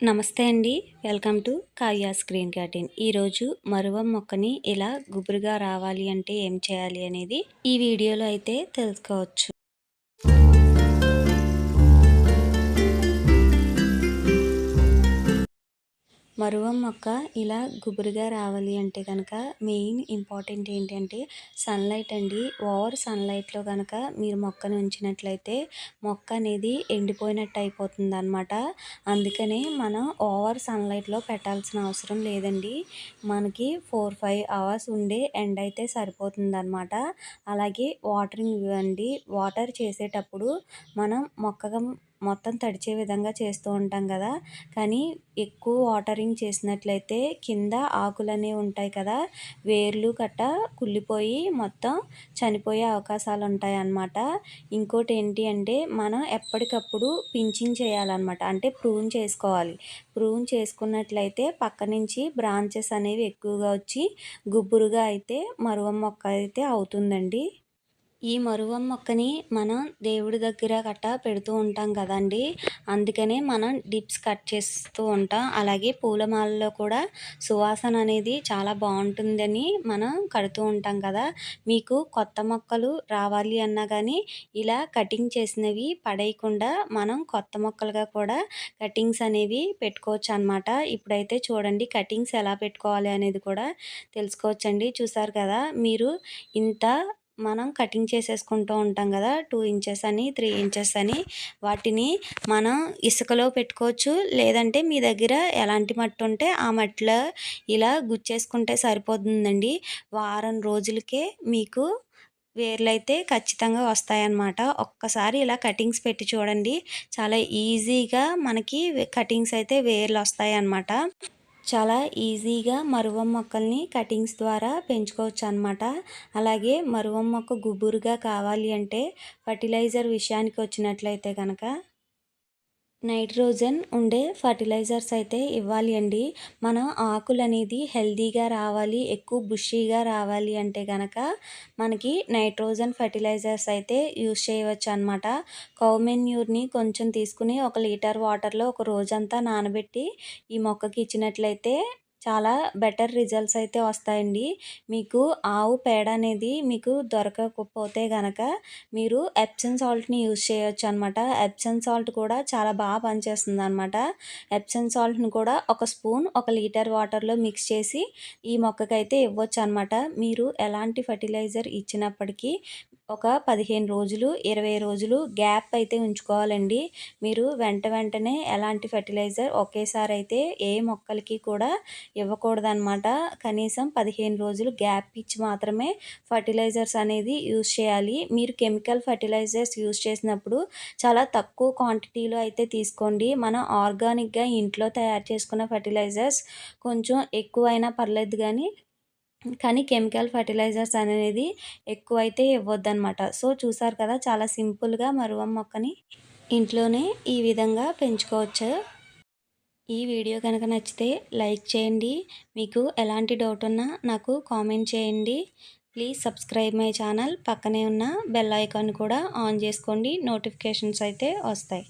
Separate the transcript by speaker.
Speaker 1: నమస్తే అండి. Welcome to Kavya screen క్యాటిన్. ఈరోజు మరువం మొక్కని ఇలా గుబురుగా రావాలి అంటే ఏం చేయాలి అనేది ఈ వీడియోలో అయితే తెలుసుకోవచ్చు. మరువం మొక్క ఇలా గుబురుగా రావాలి అంటే కనుక మెయిన్ ఇంపార్టెంట్ ఏంటంటే సన్లైట్ అండి. ఓవర్ సన్లైట్లో కనుక మీరు మొక్కను ఉంచినట్లయితే మొక్క అనేది ఎండిపోయినట్టు అయిపోతుంది అనమాట అందుకనే మనం ఓవర్ సన్లైట్లో పెట్టాల్సిన అవసరం లేదండి. మనకి ఫోర్ ఫైవ్ అవర్స్ ఉండే ఎండ్ అయితే సరిపోతుంది అనమాట అలాగే వాటరింగ్ ఇవ్వండి. వాటర్ చేసేటప్పుడు మనం మొక్క మొత్తం తడిచే విధంగా చేస్తూ ఉంటాం కదా. కానీ ఎక్కువ వాటరింగ్ చేసినట్లయితే కింద ఆకులు అనేవి ఉంటాయి కదా. వేర్లు కట్ట కుళ్ళిపోయి మొత్తం చనిపోయే అవకాశాలు ఉంటాయి అన్నమాట. ఇంకోటి ఏంటి అంటే మనం ఎప్పటికప్పుడు పించింగ్ చేయాలన్నమాట. అంటే ప్రూన్ చేసుకోవాలి. ప్రూన్ చేసుకున్నట్లయితే పక్క నుంచి బ్రాంచెస్ అనేవి ఎక్కువగా వచ్చి గుబురుగా అయితే మరువ మొక్క అయితే అవుతుందండి. ఈ మరువం మొక్కని మనం దేవుడి దగ్గర గట్టా పెడుతూ ఉంటాం కదండి. అందుకనే మనం డిప్స్ కట్ చేస్తూ ఉంటాం. అలాగే పూలమాలలో కూడా సువాసన అనేది చాలా బాగుంటుందని మనం కడుతూ ఉంటాం కదా. మీకు కొత్త మొక్కలు రావాలి అన్నా కానీ ఇలా కటింగ్ చేసినవి పడేయకుండా మనం కొత్త మొక్కలుగా కూడా కటింగ్స్ అనేవి పెట్టుకోవచ్చు అనమాట ఇప్పుడైతే చూడండి కటింగ్స్ ఎలా పెట్టుకోవాలి అనేది కూడా తెలుసుకోవచ్చండి. చూసారు కదా మీరు ఇంత మనం కటింగ్ చేసేసుకుంటూ ఉంటాం కదా టూ ఇంచెస్ అని త్రీ ఇంచెస్ అని. వాటిని మనం ఇసుకలో పెట్టుకోవచ్చు. లేదంటే మీ దగ్గర ఎలాంటి మట్టి ఉంటే ఆ మట్టిలో ఇలా గుచ్చేసుకుంటే సరిపోతుందండి. వారం రోజులకే మీకు వేర్లు అయితే ఖచ్చితంగా వస్తాయన్నమాట. ఒక్కసారి ఇలా కటింగ్స్ పెట్టి చూడండి. చాలా ఈజీగా మనకి కటింగ్స్ అయితే వేర్లు వస్తాయి అన్నమాట చాలా ఈజీగా మరువం మొక్కల్ని కటింగ్స్ ద్వారా పెంచుకోవచ్చు అనమాట అలాగే మరువం మొక్క గుబురుగా కావాలి అంటే ఫర్టిలైజర్ విషయానికి వచ్చినట్లయితే కనుక నైట్రోజన్ ఉండే ఫర్టిలైజర్స్ అయితే ఇవ్వాలి అండి. మన ఆకులు అనేది హెల్దీగా రావాలి ఎక్కువ బుషీగా రావాలి అంటే కనుక మనకి నైట్రోజన్ ఫర్టిలైజర్స్ అయితే యూస్ చేయవచ్చు అనమాట కౌమెన్యూర్ని కొంచెం తీసుకుని ఒక లీటర్ వాటర్లో ఒక రోజంతా నానబెట్టి ఈ మొక్కకి ఇచ్చినట్లయితే చాలా బెటర్ రిజల్ట్స్ అయితే వస్తాయండి. మీకు ఆవు పేడ అనేది మీకు దొరకకపోతే కనుక మీరు ఎప్సన్ సాల్ట్ని యూజ్ చేయొచ్చు అనమాట ఎప్సన్ సాల్ట్ కూడా చాలా బాగా పనిచేస్తుంది అనమాట ఎప్సన్ సాల్ట్ని కూడా ఒక స్పూన్ ఒక లీటర్ వాటర్లో మిక్స్ చేసి ఈ మొక్కకైతే ఇవ్వచ్చు అనమాట మీరు ఎలాంటి ఫర్టిలైజర్ ఇచ్చినప్పటికీ ఒక పదిహేను రోజులు ఇరవై రోజులు గ్యాప్ అయితే ఉంచుకోవాలండి. మీరు వెంట వెంటనే ఎలాంటి ఫెర్టిలైజర్ ఒకేసారి అయితే ఏ మొక్కలకి కూడా ఇవ్వకూడదనమాట కనీసం పదిహేను రోజులు గ్యాప్ ఇచ్చి మాత్రమే ఫర్టిలైజర్స్ అనేది యూస్ చేయాలి. మీరు కెమికల్ ఫర్టిలైజర్స్ యూజ్ చేసినప్పుడు చాలా తక్కువ క్వాంటిటీలో అయితే తీసుకోండి. మనం ఆర్గానిక్గా ఇంట్లో తయారు చేసుకున్న ఫర్టిలైజర్స్ కొంచెం ఎక్కువైనా పర్లేదు కానీ కానీ కెమికల్ ఫర్టిలైజర్స్ అనేది ఎక్కువైతే ఇవ్వద్దనమాట సో చూసారు కదా చాలా సింపుల్గా మరువం మొక్కని ఇంట్లోనే ఈ విధంగా పెంచుకోవచ్చు. ఈ వీడియో కనుక నచ్చితే లైక్ చేయండి. మీకు ఎలాంటి డౌట్ ఉన్నా నాకు కామెంట్ చేయండి. Please subscribe my channel. పక్కనే ఉన్న బెల్ ఐకాన్ కూడా ఆన్ చేసుకోండి. నోటిఫికేషన్స్ అయితే వస్తాయి.